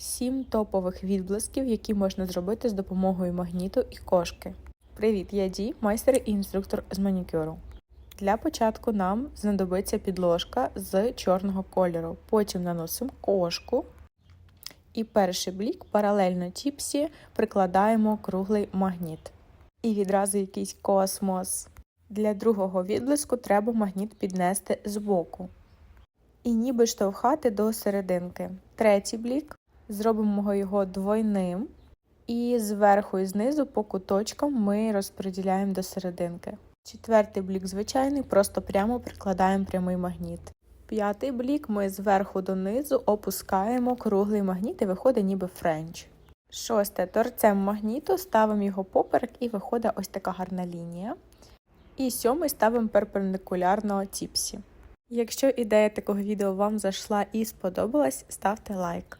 Сім топових відблисків, які можна зробити з допомогою магніту і кошки. Привіт, я Ді, майстер і інструктор з манікюру. Для початку нам знадобиться підложка з чорного кольору. Потім наносимо кошку. І перший блік паралельно тіпсі прикладаємо круглий магніт. І відразу якийсь космос. Для другого відблиску треба магніт піднести збоку. І ніби штовхати до серединки. Третій блік зробимо його двойним. І зверху і знизу по куточкам ми розподіляємо до серединки. Четвертий блік звичайний, просто прямо прикладаємо прямий магніт. П'ятий блік ми зверху донизу опускаємо круглий магніт і виходить ніби френч. Шосте торцем магніту ставимо його поперек і виходить ось така гарна лінія. І сьомий ставимо перпендикулярно тіпсі. Якщо ідея такого відео вам зайшла і сподобалась, ставте лайк.